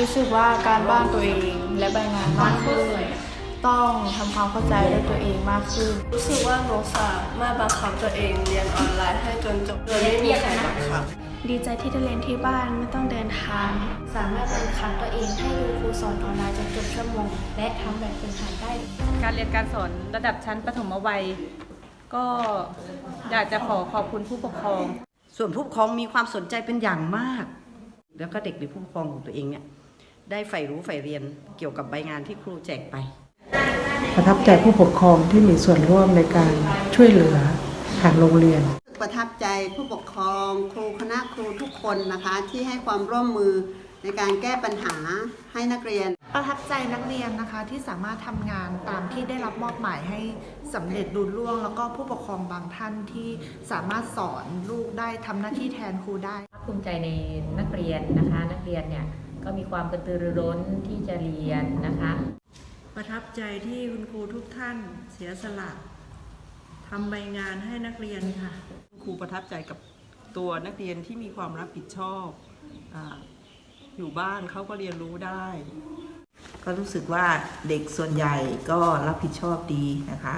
รู้สึกว่าการบ้านตัวเองและใบงานมากขึ้น ต้องทำความเข้าใจด้วยตัวเองมากขึ้น รู้สึกว่าหนูสามารถบังคับตัวเองเรียนออนไลน์ให้จนจบโดยไม่มีใครบังคับดีใจที่ได้เรียนที่บ้านไม่ต้องเดินทาง สามารถบังคับตัวเองให้ดูครูสอนออนไลน์จนจบชั่วโมง และทำแบบฝึกหัดได้ การเรียนการสอนระดับชั้นประถมวัย ก็อยากจะขอขอบคุณผู้ปกครอง ส่วนผู้ปกครองมีความสนใจเป็นอย่างมาก แล้วก็เด็กหรือผู้ปกครองของตัวเองเนี่ย ได้ใฝ่รู้ใฝ่เรียนเกี่ยวกับใบงานที่ครูแจกไป ประทับใจผู้ปกครองที่มีส่วนร่วมในการช่วยเหลือทางโรงเรียน ประทับใจผู้ปกครองครูคณะครูทุกคนนะคะที่ให้ความร่วมมือในการแก้ปัญหาให้นักเรียน ประทับใจนักเรียนนะคะที่สามารถทำงานตามที่ได้รับมอบหมายให้สำเร็จรุล่วง แล้วก็ผู้ปกครองบางท่านที่สามารถสอนลูกได้ทำหน้าที่แทนครูได้ภาคภูมิใจในนักเรียนนะคะ นักเรียนเนี่ย ก็มีความกระตือรือร้นที่จะเรียนนะคะ ประทับใจที่คุณครูทุกท่านเสียสละทำใบงานให้นักเรียนค่ะ ครูประทับใจกับตัวนักเรียนที่มีความรับผิดชอบอาอยู่บ้านเขาก็เรียนรู้ได้ ก็รู้สึกว่าเด็กส่วนใหญ่ก็รับผิดชอบดีนะคะ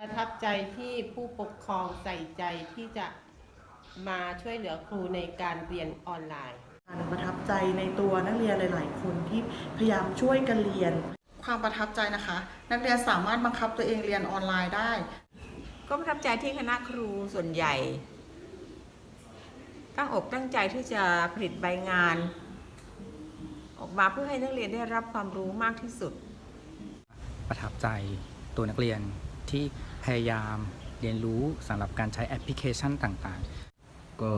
ประทับใจที่ผู้ปกครองใส่ใจที่จะมาช่วยเหลือครูในการเรียนออนไลน์ประทับ ใจในตัวนักเรียนหลาย ๆ คนที่พยายามช่วยกันเรียน ความประทับใจนะคะ นักเรียนสามารถบังคับตัวเองเรียนออนไลน์ได้ ก็ประทับใจที่คณะครูส่วนใหญ่ ตั้งอกตั้งใจที่จะผลิตใบงาน ออกมาเพื่อให้นักเรียนได้รับความรู้มากที่สุด ประทับใจตัวนักเรียนที่พยายามเรียนรู้สำหรับการใช้แอปพลิเคชันต่างๆ ก็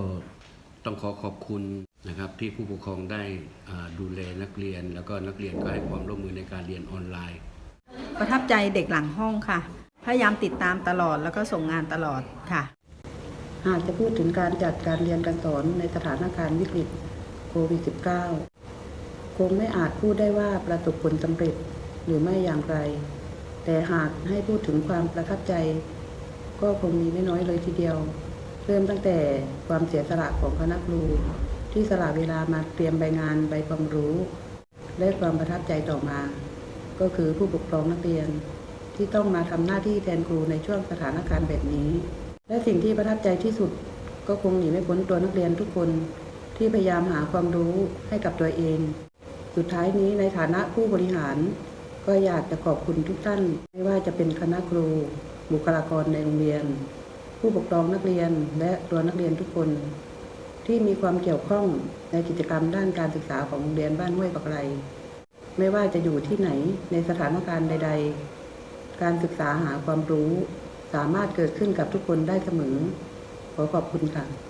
ต้องขอขอบคุณ นะครับที่ผู้ปกครองได้อ่าดูแลนักเรียน แล้วก็นักเรียนก็ให้ความร่วมมือในการเรียนออนไลน์ ประทับใจเด็กหลังห้องค่ะ พยายามติดตามตลอดแล้วก็ส่งงานตลอดค่ะ หากจะพูดถึงการจัดการเรียนการสอนในสถานการณ์วิกฤตโควิด -19 คงไม่อาจพูดได้ว่าประสบผลสำเร็จหรือไม่อย่างไร แต่หากให้พูดถึงความประทับใจ ก็คงมีไม่น้อยเลยทีเดียว เริ่มตั้งแต่ความเสียสละของคณะครู ที่สละเวลามาเตรียมใบงานใบความรู้ และความประทับใจต่อมา ก็คือผู้ปกครองนักเรียน ที่ต้องมาทำหน้าที่แทนครูในช่วงสถานการณ์แบบนี้ และสิ่งที่ประทับใจที่สุดก็คงหนีไม่พ้นตัวนักเรียนทุกคนที่พยายามหาความรู้ให้กับตัวเอง สุดท้ายนี้ในฐานะผู้บริหาร ก็อยากจะขอบคุณทุกท่าน ไม่ว่าจะเป็นคณะครู บุคลากรในโรงเรียน ผู้ปกครองนักเรียนและตัวนักเรียนทุกคน ที่มีความเกี่ยวข้องในกิจกรรมด้านการศึกษาของโรงเรียนบ้านห้วยปักไรไม่ว่าจะอยู่ที่ไหนในสถานการณ์ใด ๆ การศึกษาหาความรู้ สามารถเกิดขึ้นกับทุกคนได้เสมอ ขอขอบคุณค่ะ